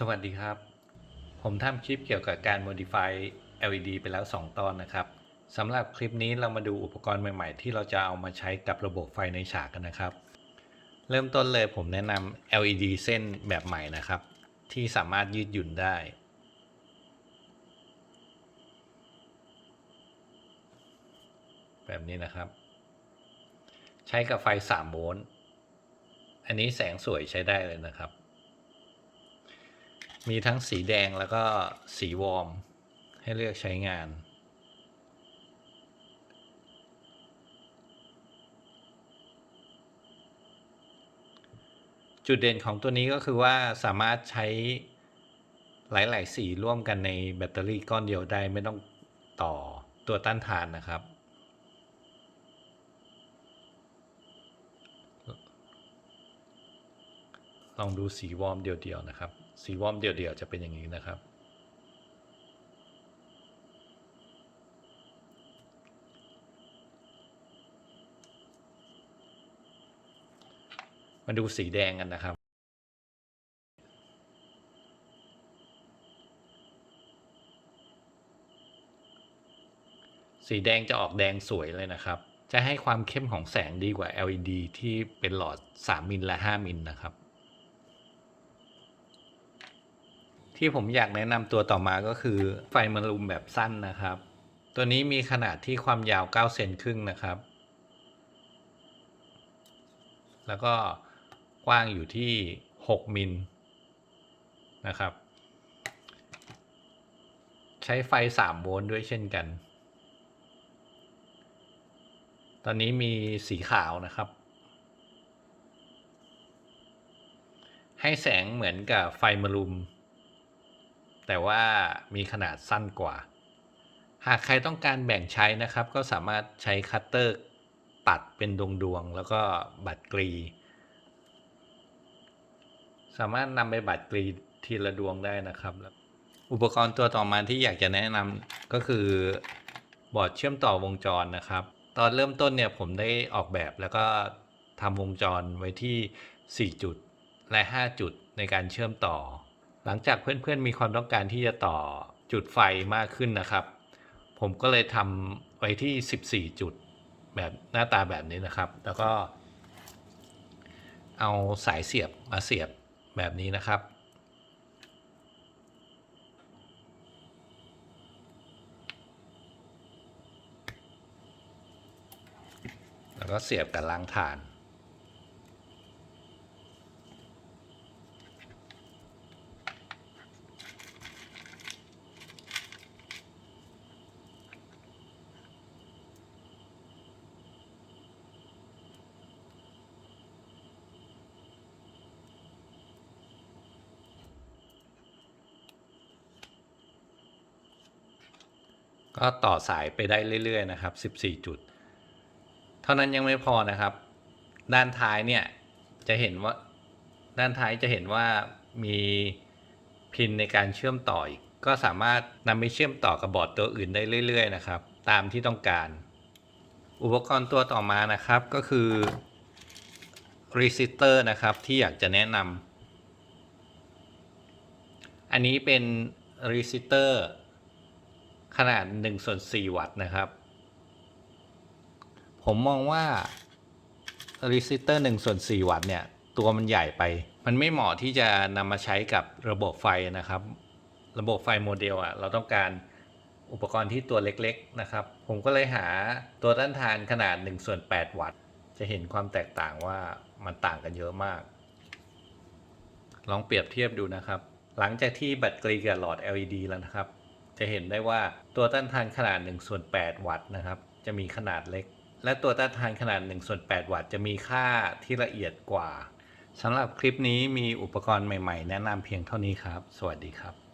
สวัสดีครับ ผมทำคลิปเกี่ยวกับการ modify LED ไปแล้ว 2 ตอนนะครับสำหรับคลิปนี้เรามาดูอุปกรณ์ใหม่ๆ ที่เราจะเอามาใช้กับระบบไฟในฉากกันนะครับ เริ่มต้นเลยผมแนะนำ LED เส้นแบบใหม่นะครับ ที่สามารถยืดหยุ่นได้ แบบนี้นะครับ ใช้กับไฟ 3 โวลต์ อันนี้แสงสวยใช้ได้เลยนะครับ มีทั้งสีแดงแล้วก็สีวอร์ม ให้เลือกใช้งาน จุดเด่นของตัวนี้ก็คือว่าสามารถใช้หลาย ๆ สีร่วมกันในแบตเตอรี่ก้อนเดียวได้ไม่ต้องต่อตัวต้านทานนะครับ ลองดูสีวอร์มเดียว ๆ นะครับ สีวอมเดี่ยวๆจะเป็นอย่างนี้นะครับ มาดูสีแดงกันนะครับ สีแดงจะออกแดงสวยเลยนะครับ จะให้ความเข้มของแสงดีกว่า LED ที่เป็นหลอด 3 มิลและ 5 มิลนะครับ ที่ผมอยากแนะนำตัวต่อมาก็คือไฟมารุมแบบสั้นนะครับ ตัวนี้มีขนาดที่ความยาว 9 เซนครึ่งนะครับ แล้วก็กว้างอยู่ที่ 6 มิลนะครับ ใช้ไฟ 3 โวลต์ด้วยเช่นกัน ตอนนี้มีสีขาวนะครับให้แสงเหมือนกับไฟมารุม แต่ว่ามีขนาดสั้นกว่า หากใครต้องการแบ่งใช้นะครับ ก็สามารถใช้คัตเตอร์ตัดเป็นดวงๆ แล้วก็บัตรกรี สามารถนำไปบัตรกรีทีละดวงได้นะครับ อุปกรณ์ตัวต่อมาที่อยากจะแนะนำก็คือบอร์ดเชื่อมต่อวงจรนะครับ ตอนเริ่มต้นเนี่ยผมได้ออกแบบแล้วก็ทำวงจรไว้ที่ 4 จุดและ 5 จุดในการเชื่อมต่อ หลังจากเพื่อนๆมีความต้องการที่จะต่อจุดไฟมากขึ้นนะครับ ผมก็เลยทำไว้ที่ 14 จุดแบบหน้าตาแบบนี้นะครับ แล้วก็ เอาสายเสียบมาเสียบแบบนี้นะครับ แล้วก็เสียบกับล้างถ่าน ก็ต่อสายไปได้เรื่อยๆนะครับ 14 จุด เท่านั้นยังไม่พอนะครับ ด้านท้ายเนี่ยจะเห็นว่าด้านท้ายจะเห็นว่ามีพินในการเชื่อมต่ออีกก็สามารถนำไปเชื่อมต่อกับบอร์ดตัวอื่นได้เรื่อย ๆ นะครับ ตามที่ต้องการ อุปกรณ์ตัวต่อมานะครับก็คือรีซิสเตอร์นะครับที่อยากจะแนะนำอันนี้เป็นรีซิสเตอร์ ขนาด1ส่วน4วัตต์นะครับ ผมมองว่ารีซิสเตอร์1ส่วน4วัตต์เนี่ย ตัวมันใหญ่ไป มันไม่เหมาะที่จะนำมาใช้กับระบบไฟนะครับ ระบบไฟโมเดลอะ เราต้องการอุปกรณ์ที่ตัวเล็กๆนะครับ ผมก็เลยหาตัวต้านทานขนาด1ส่วน8วัตต์ จะเห็นความแตกต่างว่ามันต่างกันเยอะมาก ลองเปรียบเทียบดูนะครับ หลังจากที่แบตเตอรี่กับหลอด LED แล้วนะครับ จะเห็นได้ว่าตัวต้านทานขนาด1ส่วน8วัตต์นะครับ จะมีขนาดเล็ก และตัวต้านทานขนาด1ส่วน8วัตต์จะมีค่าที่ละเอียดกว่าสำหรับคลิปนี้มีอุปกรณ์ใหม่ ๆ แนะนำเพียงเท่านี้ครับ สวัสดีครับ